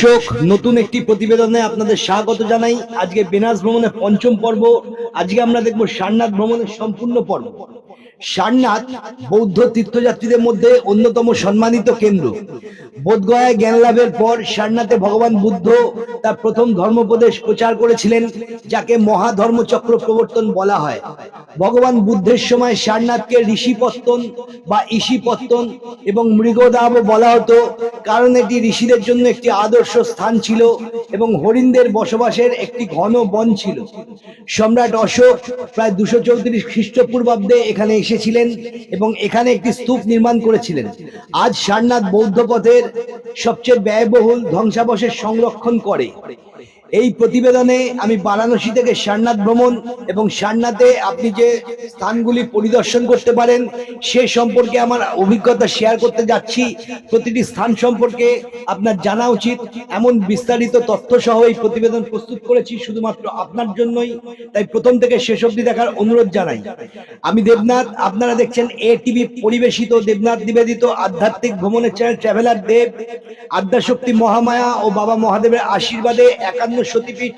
দর্শক, নতুন একটি প্রতিবেদনে আপনাদের স্বাগত জানাই। আজকে বেনারস ভ্রমণের পঞ্চম পর্ব। আজকে আমরা দেখব সারনাথ ভ্রমণের সম্পূর্ণ পর্ব। সারনাথ বৌদ্ধ তীর্থযাত্রীদের মধ্যে অন্যতম সম্মানিত কেন্দ্র। বোধগয়ায় জ্ঞান লাভের পর সারনাথে ভগবান বুদ্ধ তার প্রথম ধর্মপ্রদেশ প্রচার করেছিলেন, যাকে মহাধর্মচক্র প্রবর্তন বলা হয়। ভগবান বুদ্ধের সময় সারনাথকে ঋষিপত্তন বা ঈশিপত্তন এবং মৃগদাব বলা হতো। কারণ এটি ঋষিদের জন্য একটি আদর্শ স্থান ছিল এবং হরিণদের বসবাসের একটি ঘন বন ছিল। সম্রাট অশোক প্রায় দুশো চৌত্রিশ খ্রিস্টপূর্বাব্দে এখানে এসেছিলেন এবং এখানে একটি স্তূপ নির্মাণ করেছিলেন। আজ সারনাথ বৌদ্ধ পথের সবচেয়ে ব্যয়বহুল ধ্বংসাবশেষ সংরক্ষণ করে। এই প্রতিবেদনে আমি বারাণসী থেকে সারনাথ ভ্রমণ এবং সারনাথে আপনি যে স্থানগুলি পরিদর্শন করতে পারেন, সে সম্পর্কে আমার অভিজ্ঞতা শেয়ার করতে যাচ্ছি। প্রতিটি স্থান সম্পর্কে আপনার জানা উচিত। এমন বিস্তারিত তথ্য সহ এই প্রতিবেদন প্রস্তুত করেছি শুধুমাত্র আপনার জন্যই। তাই প্রথম থেকে শেষ অবধি দেখার অনুরোধ জানাই। আমি দেবনাথ, আপনারা দেখছেন এ টিভি পরিবেশিত দেবনাথ নিবেদিত আধ্যাত্মিক ভ্রমণের চ্যানেল ট্রাভেলার দেব। আদ্যাশক্তি মহামায়া ও বাবা মহাদেবের আশীর্বাদে একান্ন সতীপীঠ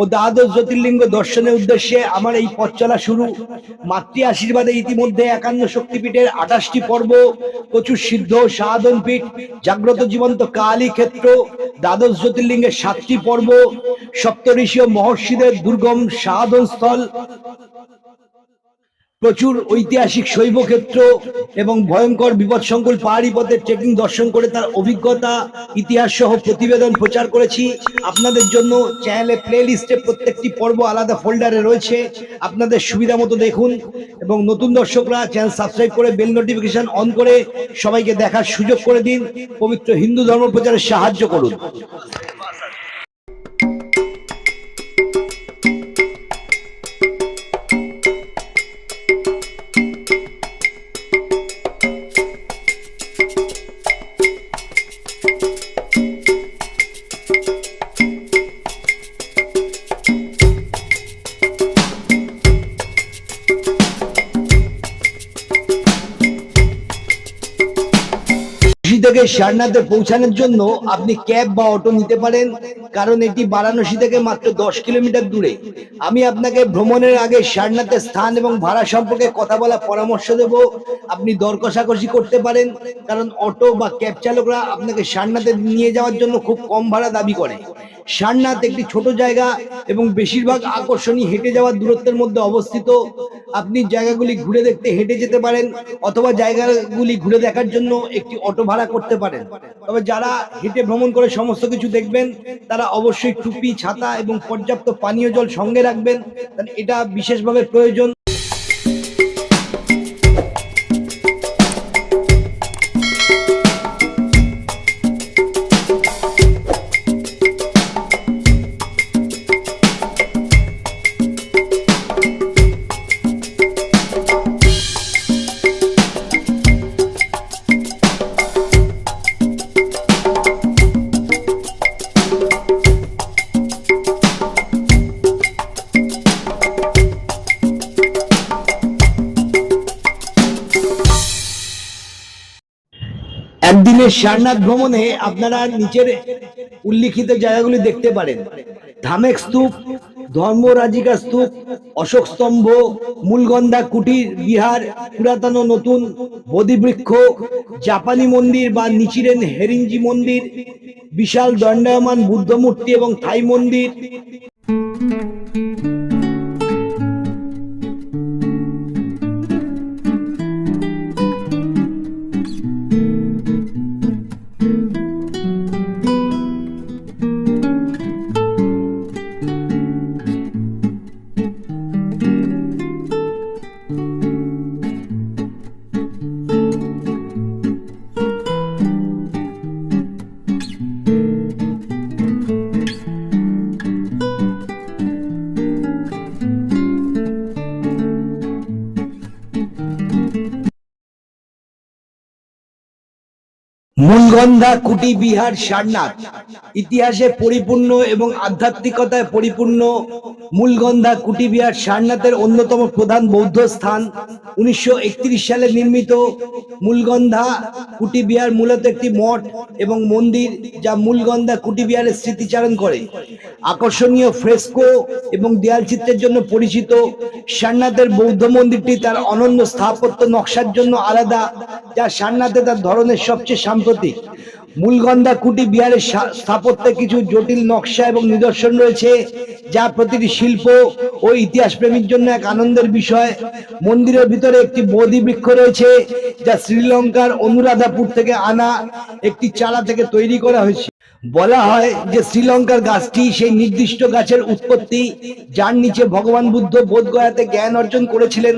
ও দ্বাদশ জ্যোতির্লিঙ্গ দর্শনের উদ্দেশ্যে আমার এই পথ চলা শুরু। মাতৃ আশীর্বাদে ইতিমধ্যে একান্ন শক্তিপীঠের আঠাশটি পর্ব, প্রচুর সিদ্ধ সাধন পীঠ, জাগ্রত জীবন্ত কালী ক্ষেত্র, দ্বাদশ জ্যোতির্লিঙ্গের সাতটি পর্ব, সপ্তঋষি ও মহর্ষিদের দুর্গম সাধন স্থল প্রচুর ঐতিহাসিক শৈব ক্ষেত্র এবং ভয়ঙ্কর বিপদসংকুল পাহাড়ি পথের ট্রেকিং দর্শন করে তার অভিজ্ঞতা, ইতিহাস সহ প্রতিবেদন প্রচার করেছি। আপনাদের জন্য চ্যানেলে প্লে লিস্টে প্রত্যেকটি পর্ব আলাদা ফোল্ডারে রয়েছে। আপনাদের সুবিধা মতো দেখুন এবং নতুন দর্শকরা চ্যানেল সাবস্ক্রাইব করে বেল নোটিফিকেশন অন করে সবাইকে দেখার সুযোগ করে দিন। পবিত্র হিন্দু ধর্ম প্রচারে সাহায্য করুন। সারনাথে পৌঁছানোর জন্য আপনি ক্যাব বা অটো নিতে পারেন, কারণ এটি বারাণসী থেকে মাত্র দশ কিলোমিটার দূরে। আমি আপনাকে ভ্রমণের আগে সারনাথের স্থান এবং ভাড়া সম্পর্কে কথা বলার পরামর্শ দেব। আপনি দর কষাকষি করতে পারেন, কারণ অটো বা ক্যাব চালকরা আপনাকে সারনাথে নিয়ে যাওয়ার জন্য খুব কম ভাড়া দাবি করে। সারনাথ একটি ছোট জায়গা এবং বেশিরভাগ আকর্ষণীয় হেঁটে যাওয়ার দূরত্বের মধ্যে অবস্থিত। আপনি জায়গাগুলি ঘুরে দেখতে হেঁটে যেতে পারেন অথবা জায়গাগুলি ঘুরে দেখার জন্য একটি অটো ভাড়া করতে পারেন। তবে যারা হেঁটে ভ্রমণ করে সমস্ত কিছু দেখবেন, তারা অবশ্যই টুপি, ছাতা এবং পর্যাপ্ত পানীয় জল সঙ্গে রাখবেন। এটা বিশেষভাবে প্রয়োজন। একদিনের সারনাথ ভ্রমণে আপনারা নিচের উল্লিখিত জায়গাগুলি দেখতে পারেন। ধামেক স্তূপ, ধর্মরাজিকা স্তূপ, অশোক স্তম্ভ, মূলগন্ধা কুটির, বিহার, পুরাতন নতুন বোধিবৃক্ষ জাপানি মন্দির বা নিচিরেন হেরিঞ্জি মন্দির, বিশাল দণ্ডায়মান বুদ্ধ মূর্তি এবং থাই মন্দির। মূলগন্ধা কুটি বিহার সারনাথ। ইতিহাসে পরিপূর্ণ এবং আধ্যাত্মিকতায় পরিপূর্ণ মূলগন্ধা কুটি বিহার সারনাথের অন্যতম প্রধান বৌদ্ধ স্থান। উনিশশো সালে নির্মিত মূলগন্ধা কুটি বিহার মূলত একটি মঠ এবং মন্দির যা মূলগন্ধা কুটি বিহারের স্মৃতিচারণ করে। আকর্ষণীয় ফ্রেস্কো এবং দেয়াল চিত্রের জন্য পরিচিত। সারনাথের বৌদ্ধ মন্দিরটি তার অনন্য স্থাপত্য নকশার জন্য আলাদা, যা সারনাথে তার ধরনের সবচেয়ে সাম্প্রতিক। মূলগন্ধা কুটি বিহারের স্থাপত্যে কিছু জটিল নকশা এবং নিদর্শন রয়েছে, যা প্রতিটি শিল্প ও ইতিহাস প্রেমীর জন্য এক আনন্দের বিষয়। মন্দিরের ভিতরে একটি বোধি বৃক্ষ রয়েছে, যা শ্রীলঙ্কার অনুরাধাপুর থেকে আনা একটি চারা থেকে তৈরি করা হয়েছে। বলা হয় যে শ্রীলঙ্কার গাছটি সেই নির্দিষ্ট গাছের উৎপত্তি, যার নিচে ভগবান বুদ্ধ বোধগয়াতে জ্ঞান অর্জন করেছিলেন।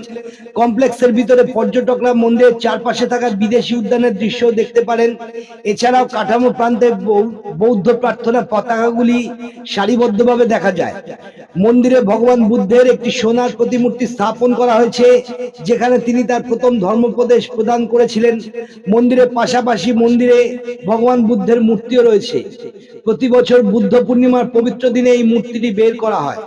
কমপ্লেক্সের ভিতরে পর্যটকরা মন্দিরের চারপাশে থাকা বিদেশি উদ্যানের দৃশ্য দেখতে পারেন। এছাড়াও কাঠামো প্রান্তে বৌদ্ধ প্রার্থনা পতাকাগুলি সারিবদ্ধভাবে দেখা যায়। মন্দিরে ভগবান বুদ্ধের একটি সোনার প্রতিমূর্তি স্থাপন করা হয়েছে, যেখানে তিনি তার প্রথম ধর্মপ্রদেশ প্রদান করেছিলেন। মন্দিরের পাশাপাশি মন্দিরে ভগবান বুদ্ধের মূর্তিও রয়েছে। প্রতি বছর বুদ্ধ পূর্ণিমার পবিত্র দিনে এই মূর্তিটি বের করা হয়।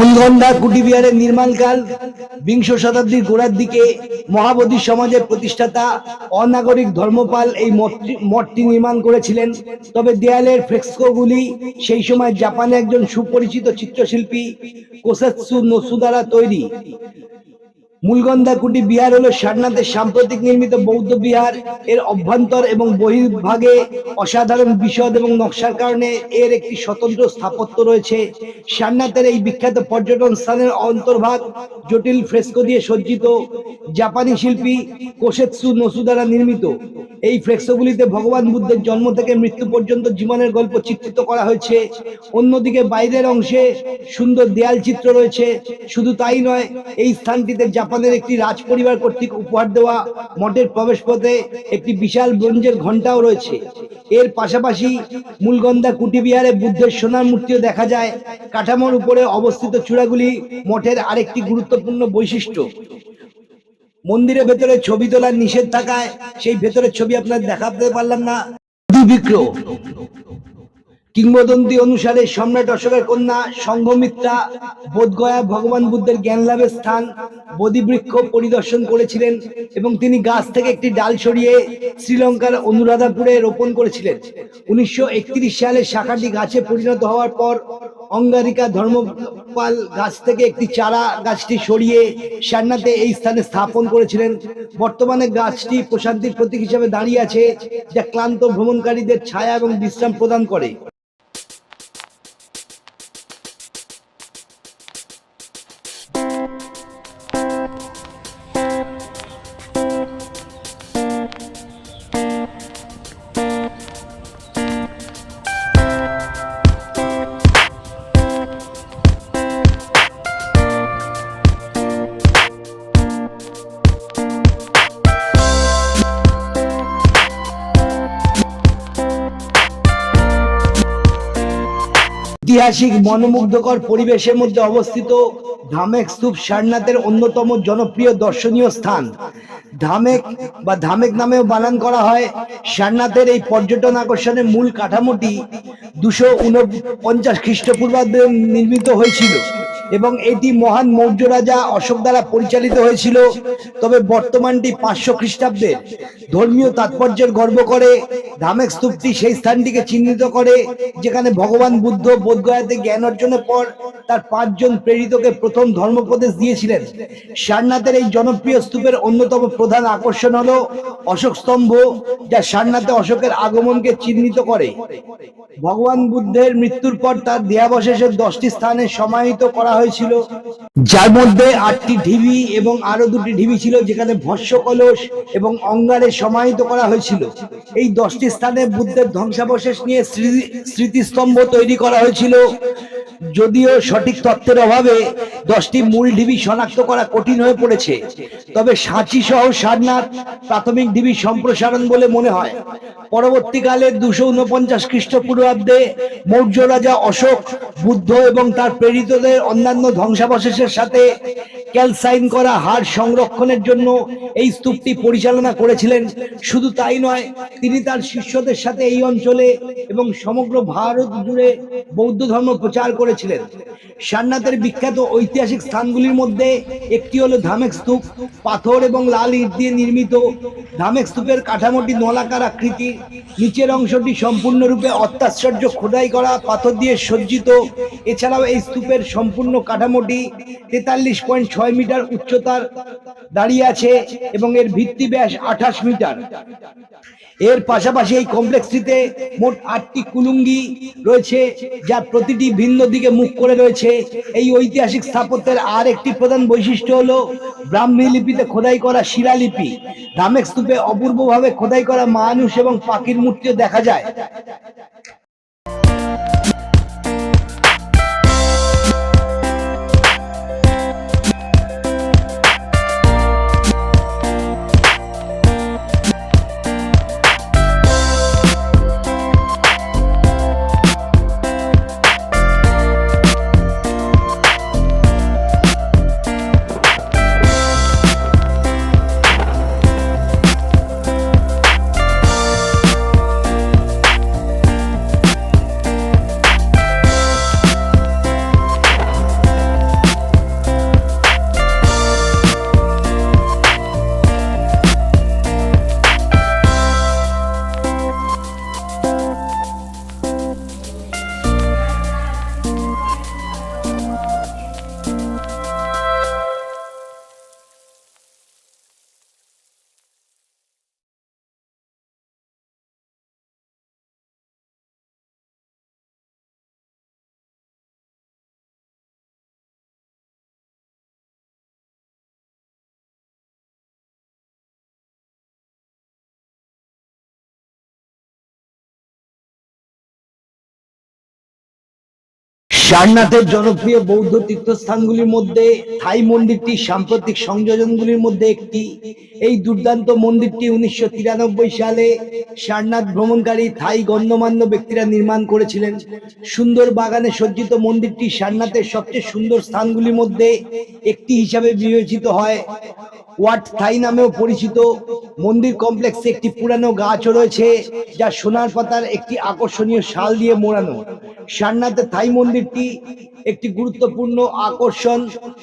মূলগন্ধা কুটিবিহারের নির্মাণকাল বিংশ শতাব্দীর গোড়ার দিকে মহাবোধি সমাজের প্রতিষ্ঠাতা অনাগরিক ধর্মপাল এই মঠটি- নির্মাণ করেছিলেন। তবে দেয়ালের ফ্রেক্সকোগুলি সেই সময় জাপানে একজন সুপরিচিত চিত্রশিল্পী কোসেৎসু নসু দ্বারা তৈরি। মূলগন্ধা কুটি বিহার হলো সারনাথের সাম্প্রতিক নির্মিত বৌদ্ধ বিহার। এর অভ্যন্তর এবং বহির্ভাগে অসাধারণ বিশদ এবং নকশার কারণে এর একটি স্বতন্ত্র স্থাপত্য রয়েছে। সারনাথের এই বিখ্যাত পর্যটন স্থানের অন্তর্ভাগ জটিল ফ্রেস্কো দিয়ে সজ্জিত। জাপানি শিল্পী কোশেৎসু নসু দ্বারা নির্মিত। এই ফ্রেস্কোগুলিতে ভগবান বুদ্ধের জন্ম থেকে মৃত্যু পর্যন্ত জীবনের গল্প চিত্রিত করা হয়েছে। অন্যদিকে বাইরের অংশে সুন্দর দেয়াল চিত্র রয়েছে। শুধু তাই নয়, এই স্থানটিতে জাপানের একটি রাজ পরিবার কর্তৃক উপহার দেওয়া মঠের প্রবেশপথে একটি বিশাল ব্রোঞ্জের ঘণ্টাও রয়েছে। এর পাশাপাশি মূলগন্ধা কুটিবিহারে বুদ্ধের সোনার মূর্তিও দেখা যায়। কাঠামোর উপরে অবস্থিত চূড়াগুলি মঠের আরেকটি গুরুত্বপূর্ণ বৈশিষ্ট্য। মন্দিরের ভেতরে ছবি তোলার নিষেধ থাকায় সেই ভেতরের ছবি আপনার দেখাতে পারলাম না। কিংবদন্তি অনুসারে সম্রাট অশোকের কন্যা সংঘমিত্রা বোধগয়া ভগবান বুদ্ধের জ্ঞান লাভের স্থান বোধিবৃক্ষ পরিদর্শন করেছিলেন এবং তিনি গাছ থেকে একটি ডাল সরিয়ে শ্রীলঙ্কার অনুরাধাপুরে রোপণ করেছিলেন। উনিশশো সালে শাখাটি গাছে পরিণত হওয়ার পর অঙ্গারিকা ধর্মপাল গাছ থেকে একটি চারা গাছটি সরিয়ে সারনাথে এই স্থানে স্থাপন করেছিলেন। বর্তমানে গাছটি প্রশান্তির প্রতীক হিসেবে দাঁড়িয়ে আছে, যা ক্লান্ত ভ্রমণকারীদের ছায়া এবং বিশ্রাম প্রদান করে। ঐতিহাসিক মনোমুগ্ধকর পরিবেশের মধ্যে অবস্থিত ধামেক স্তূপ সারনাথের অন্যতম জনপ্রিয় দর্শনীয় স্থান। ধামেক বা ধামেক নামেও বানান করা হয়। সারনাথের এই পর্যটন আকর্ষণের মূল কাঠামোটি দুশো উনপঞ্চাশ খ্রিস্টপূর্বাব্দে নির্মিত হয়েছিল। এবং এটি মহান মৌর্য রাজা অশোক দ্বারা পরিচালিত হয়েছিল। তবে বর্তমানটি পাঁচশো খ্রিস্টাব্দের ধর্মীয় তাৎপর্যের গর্ব করে। ধামেক স্তূপটি সেই স্থানটিকে চিহ্নিত করে, যেখানে ভগবান বুদ্ধ বোধগয়াতে জ্ঞান অর্জনের পর তার পাঁচজন প্রেরিতকে প্রথম ধর্মপ্রদেশ দিয়েছিলেন। সারনাথের এই জনপ্রিয় স্তূপের অন্যতম প্রধান আকর্ষণ হল অশোক স্তম্ভ, যা সারনাথে অশোকের আগমনকে চিহ্নিত করে। ভগবান বুদ্ধের মৃত্যুর পর তার দেহাবশেষের দশটি স্থানে সমাহিত করা হয়েছিল। যার মধ্যে আটটি ঢিবি এবং আরও দুটি ঢিবি ছিল যেখানে ভস্য কলস এবং অঙ্গারে সমাহিত করা হয়েছিল। এই দশটি স্থানে বুদ্ধের ধ্বংসাবশেষ নিয়ে স্মৃতি- স্মৃতিস্তম্ভ তৈরি করা হয়েছিল। যদিও সঠিক তত্ত্বের অভাবে দশটি মূল ঢিবি শনাক্ত করা কঠিন হয়ে পড়েছে, তবে সাঁচি সহ সারনাথ প্রাথমিক ঢিবি সম্প্রসারণ বলে মনে হয়। পরবর্তীকালে দুশো উনপঞ্চাশ খ্রিস্টপূর্বাব্দে মৌর্য রাজা অশোক, বুদ্ধ এবং তার প্রেরিতদের অন্যান্য ধ্বংসাবশেষের সাথে ক্যালসাইন করা হাড় সংরক্ষণের জন্য এই স্তূপটি পরিচালনা করেছিলেন। শুধু তাই নয়, তিনি তার শিষ্যদের সাথে এই অঞ্চলে এবং সমগ্র ভারত জুড়ে বৌদ্ধ ধর্ম প্রচার করেছিলেন। সারনাথের বিখ্যাত ঐতিহাসিক স্থানগুলির মধ্যে একটি হলো ধামেক স্তূপ। পাথর এবং লাল ইট দিয়ে নির্মিত ধামেক স্তূপের কাঠামোটি নলাকার আকৃতির নিচের অংশটি সম্পূর্ণরূপে অত্যাশ্চর্য খোদাই করা পাথর দিয়ে সজ্জিত। এছাড়াও এই স্তূপের সম্পূর্ণ কাঠামোটি তেতাল্লিশ পয়েন্ট ছয় মিটার উচ্চতার দাঁড়িয়ে আছে এবং এর ভিত্তি ব্যাস আঠাশ মিটার। এর পাশাপাশি এই কমপ্লেক্সটিতে মোট আটটি কুলুঙ্গি রয়েছে যার প্রতিটি ভিন্ন দিকে মুখ করে রয়েছে। এই ঐতিহাসিক স্থাপত্যের আর একটি প্রধান বৈশিষ্ট্য হল ব্রাহ্মী লিপিতে খোদাই করা শিলালিপি। ধামেক স্তূপে অপূর্বভাবে খোদাই করা মানুষ এবং পাখির মূর্তিও দেখা যায়। সারনাথের জনপ্রিয় বৌদ্ধ তীর্থস্থানগুলির মধ্যে থাই মন্দিরটি সাম্প্রতিক সংযোজনগুলির মধ্যে একটি। এই দুর্দান্ত মন্দিরটি উনিশশো তিরানব্বই সালে সারনাথ ভ্রমণকারী থাই গণ্যমান্য ব্যক্তিরা নির্মাণ করেছিলেন। সুন্দর বাগানে সজ্জিত মন্দিরটি সারনাথের সবচেয়ে সুন্দর স্থানগুলির মধ্যে একটি হিসাবে বিবেচিত হয়। ওয়াট থাই নামেও পরিচিত। মন্দির কমপ্লেক্সে একটি পুরানো গাছও রয়েছে, যা সোনার পাতার একটি আকর্ষণীয় শাল দিয়ে মোড়ানো। সারনাথের থাই মন্দিরটি একটি গুরুত্বপূর্ণ আকর্ষণ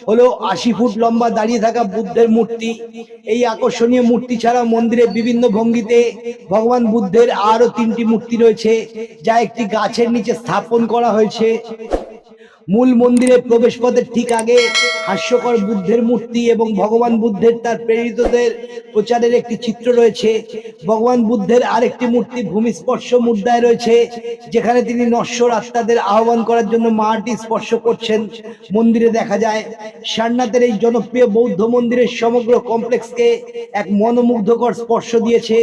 হলো আশি ফুট লম্বা দাঁড়িয়ে থাকা বুদ্ধের মূর্তি। এই আকর্ষণীয় মূর্তি ছাড়া মন্দিরে বিভিন্ন ভঙ্গিতে ভগবান বুদ্ধের আরও তিনটি মূর্তি রয়েছে, যা একটি গাছের নিচে স্থাপন করা হয়েছে। মূল মন্দিরে প্রবেশ পথের ঠিক আগে হাস্যকর বুদ্ধের মূর্তি এবং ভগবান বুদ্ধের তার প্রেরিতদের প্রচারের একটি চিত্র রয়েছে। ভগবান বুদ্ধের আরেকটি মূর্তি ভূমিস্পর্শ মুদ্রায় রয়েছে, যেখানে তিনি নশ্বর আত্মাদের আহ্বান করার জন্য মাটি স্পর্শ করছেন। মন্দিরে দেখা যায়, সারনাথের এই জনপ্রিয় বৌদ্ধ মন্দিরের সমগ্র কমপ্লেক্সকে এক মনোমুগ্ধকর স্পর্শ দিয়েছে।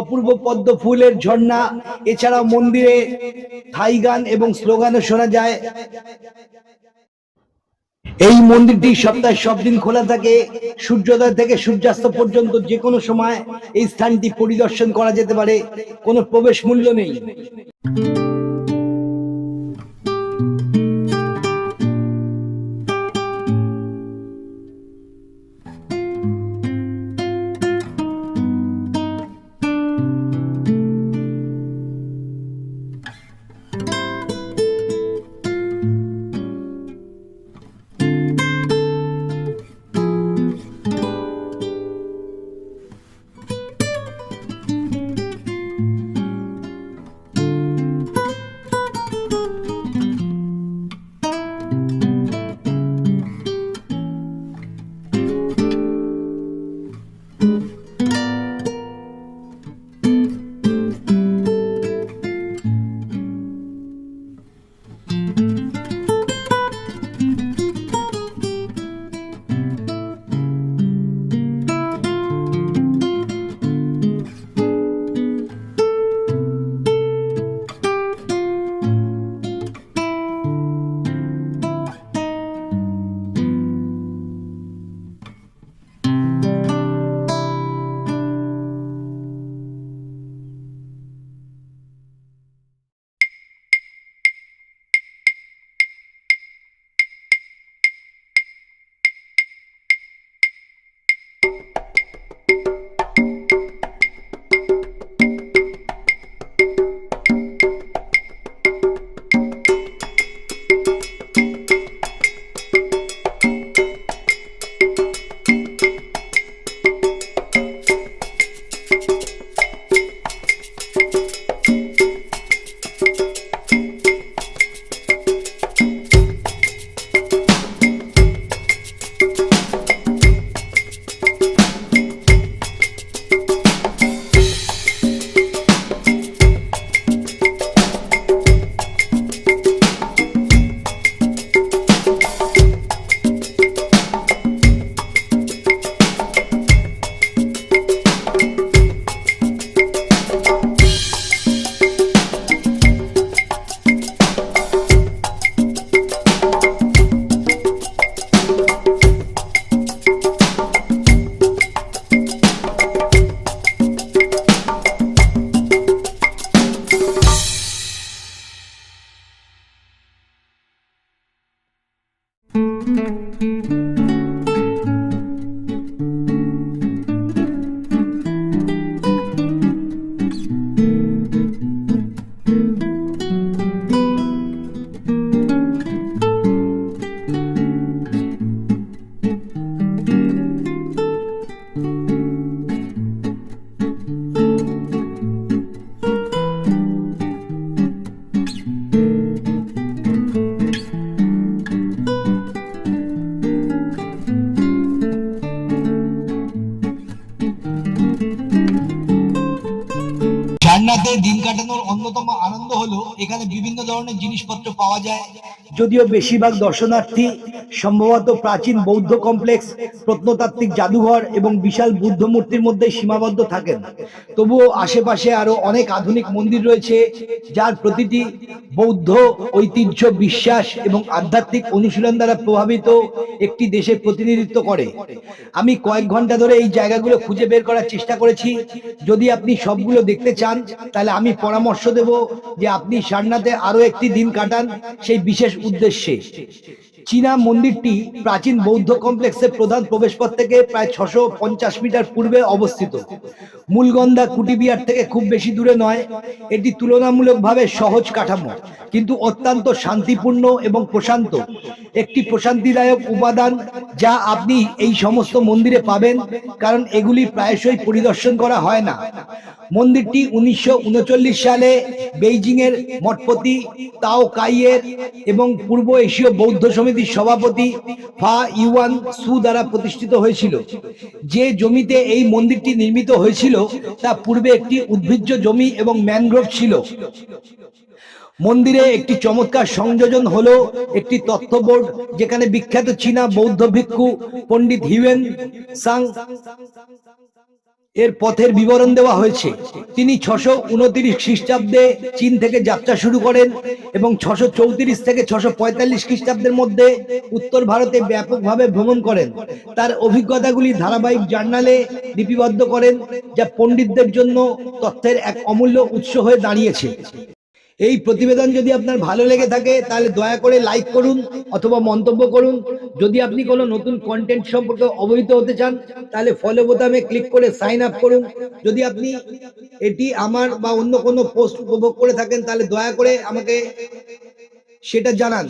অপূর্ব পদ্ম ফুলের ঝর্ণা এছাড়া মন্দিরে থাই গান এবং স্লোগানও শোনা যায়। এই মন্দিরটি সপ্তাহে সব দিন খোলা থাকে। সূর্যোদয় থেকে সূর্যাস্ত পর্যন্ত যে কোনো সময় এই স্থানটি পরিদর্শন করা যেতে পারে। কোনো প্রবেশ মূল্য নেই। সারনাথে দিন কাটানোর অন্যতম আনন্দ হলো, এখানে বিভিন্ন ধরনের জিনিসপত্র পাওয়া যায়। যদিও বেশিরভাগ দর্শনার্থী, সম্ভবত প্রাচীন বৌদ্ধ কমপ্লেক্স, প্রত্নতাত্ত্বিক জাদুঘর এবং বিশাল বুদ্ধ মূর্তির মধ্যে সীমাবদ্ধ থাকেন। তবুও আশেপাশে আরও অনেক আধুনিক মন্দির রয়েছে, যার প্রতিটি বৌদ্ধ ঐতিহ্য, বিশ্বাস এবং আধ্যাত্মিক অনুশীলন দ্বারা প্রভাবিত একটি দেশের প্রতিনিধিত্ব করে। আমি কয়েক ঘণ্টা ধরে এই জায়গাগুলো খুঁজে বের করার চেষ্টা করেছি। যদি আপনি সবগুলো দেখতে চান তাহলে আমি পরামর্শ দেব যে আপনি সারনাথে আরও একটি দিন কাটান সেই বিশেষ উদ্দেশ্যে। চীনা মন্দিরটি প্রাচীন বৌদ্ধ কমপ্লেক্সের প্রধান প্রবেশপথ থেকে প্রায় ছশো পঞ্চাশ মিটার পূর্বে অবস্থিত। মূলগন্ধা কুটিবিহার থেকে খুব বেশি দূরে নয়, এটি তুলনামূলকভাবে সহজ কাঠামো, কিন্তু অত্যন্ত শান্তিপূর্ণ এবং প্রশান্ত। একটি প্রশান্তিদায়ক উপাদান যা আপনি এই সমস্ত মন্দিরে পাবেন, কারণ এগুলি প্রায়শই পরিদর্শন করা হয় না। মন্দিরটি উনিশশো উনচল্লিশ সালে বেইজিং এর মঠপতি তাও কাইয়ের এবং পূর্ব এশীয় বৌদ্ধ সমিতির সভাপতি ফা ইউয়ান সু দ্বারা প্রতিষ্ঠিত হয়েছিল। যে জমিতে এই মন্দিরটি নির্মিত হয়েছিল, তা পূর্বে একটি উদ্ভিজ্জ জমি এবং ম্যানগ্রোভ ছিল। মন্দিরে একটি চমৎকার সংযোজন হলো একটি তথ্য বোর্ড, যেখানে বিখ্যাত চীনা বৌদ্ধ ভিক্ষু পণ্ডিত হিউয়েন সাং এর পথের বিবরণ দেওয়া হয়েছে। তিনি ছশো উনত্রিশ খ্রিস্টাব্দে চীন থেকে যাত্রা শুরু করেন এবং ছশো চৌত্রিশ থেকে ছশো পঁয়তাল্লিশ খ্রিস্টাব্দের মধ্যে উত্তর ভারতে ব্যাপকভাবে ভ্রমণ করেন। তার অভিজ্ঞতাগুলি ধারাবাহিক জার্নালে লিপিবদ্ধ করেন, যা পণ্ডিতদের জন্য তথ্যের এক অমূল্য উৎস হয়ে দাঁড়িয়েছে। এই প্রতিবেদন যদি আপনার ভালো লেগে থাকে, তাহলে দয়া করে লাইক করুন অথবা মন্তব্য করুন। যদি আপনি কোনো নতুন কন্টেন্ট সম্পর্কে অবহিত হতে চান, তাহলে ফলো বোতামে ক্লিক করে সাইন আপ করুন। যদি আপনি এটি আমার বা অন্য কোনো পোস্ট উপভোগ করে থাকেন, তাহলে দয়া করে আমাকে সেটা জানান।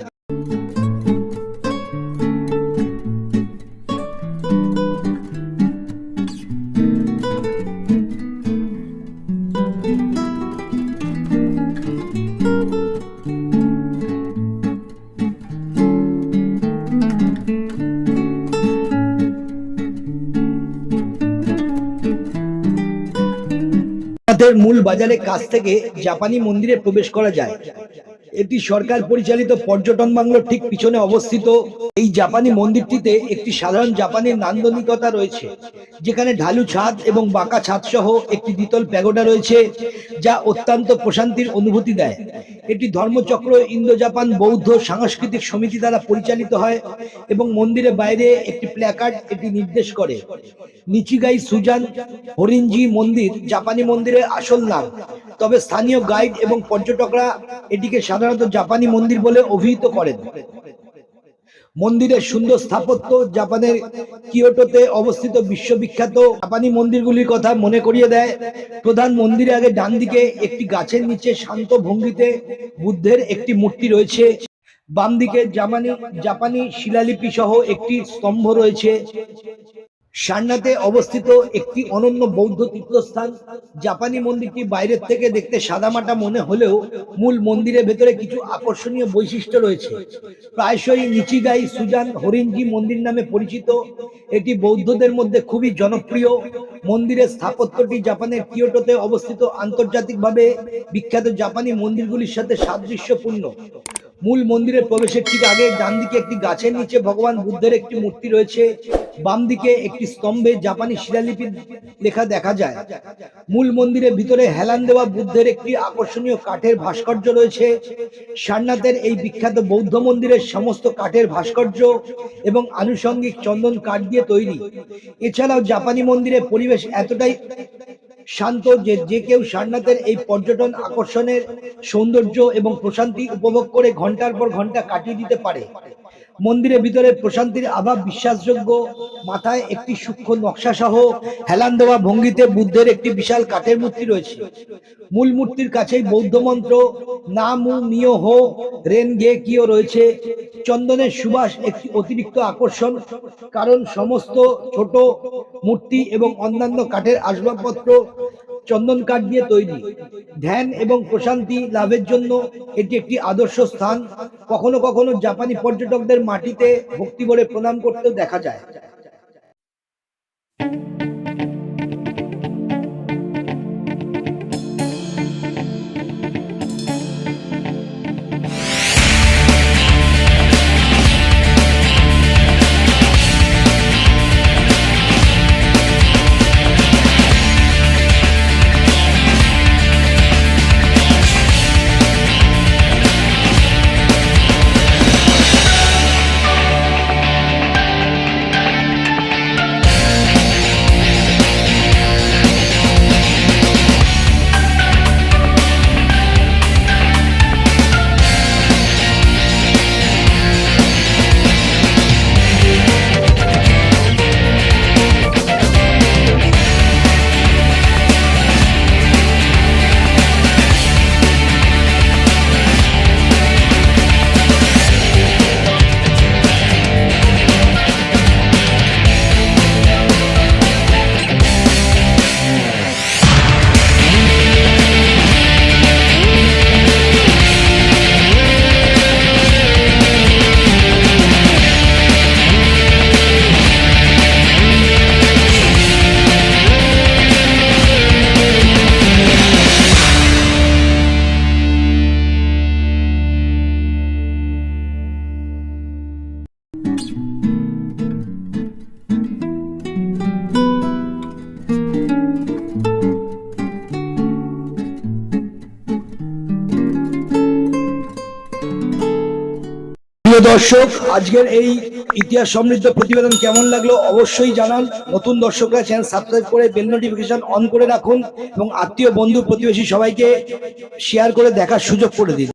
বাজারের কাছ থেকে জাপানি মন্দিরে প্রবেশ করা যায়। এটি সরকার পরিচালিত পর্যটন বাংলোর ঠিক পিছনে অবস্থিত। এই জাপানি মন্দিরটিতে একটি সাধারণ জাপানের নান্দনিকতা রয়েছে, যেখানে ঢালু ছাদ এবং বাঁকা ছাদ সহ একটি দ্বিতল প্যাগোডা রয়েছে, যা অত্যন্ত প্রশান্তির অনুভূতি দেয়। এটি ধর্মচক্র ইন্দো জাপান বৌদ্ধ সাংস্কৃতিক সমিতি দ্বারা পরিচালিত হয় এবং মন্দিরের বাইরে একটি প্ল্যাকার্ড এটি নির্দেশ করে। নিচিগাই সুজান হরিঞ্জি মন্দির জাপানি মন্দিরের আসল নাম। তবে স্থানীয় গাইড এবং পর্যটকরা এটিকে সাধারণত জাপানি মন্দির বলে অভিহিত করেন। মন্দিরের সুন্দর স্থাপত্য জাপানের কিয়োটোতে অবস্থিত বিশ্ববিখ্যাত জাপানি মন্দিরগুলির কথা মনে করিয়ে দেয়। প্রধান মন্দিরে আগে ডান দিকে একটি গাছের নিচে শান্ত ভঙ্গিতে বুদ্ধের একটি মূর্তি রয়েছে। বাম দিকে জাপানি জাপানি শিলালিপি সহ একটি স্তম্ভ রয়েছে। সারনাথে অবস্থিত একটি অনন্য বৌদ্ধ তীর্থস্থান। জাপানি মন্দিরটি বাইরের থেকে দেখতে সাদামাটা মনে হলেও মূল মন্দিরের ভেতরে কিছু আকর্ষণীয় বৈশিষ্ট্য রয়েছে। প্রায়শই নিচিগাই সুজান হরিণজি মন্দির নামে পরিচিত। এটি বৌদ্ধদের মধ্যে খুবই জনপ্রিয়। মন্দিরের স্থাপত্যটি জাপানের কিয়োটোতে অবস্থিত। আন্তর্জাতিকভাবে বিখ্যাত জাপানি মন্দিরগুলির সাথে সাদৃশ্যপূর্ণ। মূল মন্দিরের প্রবেশের ঠিক আগে ডান দিকে একটি গাছের নিচে ভগবান বুদ্ধের একটি মূর্তি রয়েছে। বাম দিকে একটি স্তম্ভে জাপানি শিলালিপির লেখা দেখা যায়। মূল মন্দিরের ভিতরে হেলান দেওয়া বুদ্ধের একটি আকর্ষণীয় কাঠের ভাস্কর্য রয়েছে। সারনাথের এই বিখ্যাত বৌদ্ধ মন্দিরের সমস্ত কাঠের ভাস্কর্য এবং আনুষঙ্গিক চন্দন কাঠ দিয়ে তৈরি। এছাড়াও জাপানি মন্দিরের পরিবেশ এতটাই শান্ত যে যে কেউ সারনাথের এই পর্যটন আকর্ষণের সৌন্দর্য এবং প্রশান্তি উপভোগ করে ঘণ্টার পর ঘণ্টা কাটিয়ে দিতে পারে। মন্দিরের ভিতরে প্রশান্তির আভাব বিশ্বাসযোগ্য, মাথায় একটি সূক্ষ্ম নকশা সহ হেলান দেওয়া ভঙ্গিতে বুদ্ধের একটি বিশাল কাঠের মূর্তি রয়েছে। মূল মূর্তির কাছেই বৌদ্ধ মন্ত্র, না মু মিও হো, রেন গে কিও রয়েছে। চন্দনের সুবাস একটি অতিরিক্ত আকর্ষণ, কারণ সমস্ত ছোট মূর্তি এবং অন্যান্য কাঠের আসবাবপত্র চন্দন কাঠ দিয়ে তৈরি। ধ্যান এবং প্রশান্তি লাভের জন্য এটি একটি আদর্শ স্থান। কখনো কখনো জাপানি পর্যটকদের মাটিতে ভক্তি বলে প্রণাম করতেও দেখা যায়। দর্শক, আজকের এই ইতিহাস সমৃদ্ধ প্রতিবেদন কেমন লাগল অবশ্যই জানান। নতুন দর্শকরা চ্যানেল সাবস্ক্রাইব করে বেল নোটিফিকেশন অন করে রাখুন এবং আত্মীয়, বন্ধু, প্রতিবেশী সবাইকে শেয়ার করে দেখার সুযোগ করে দিন।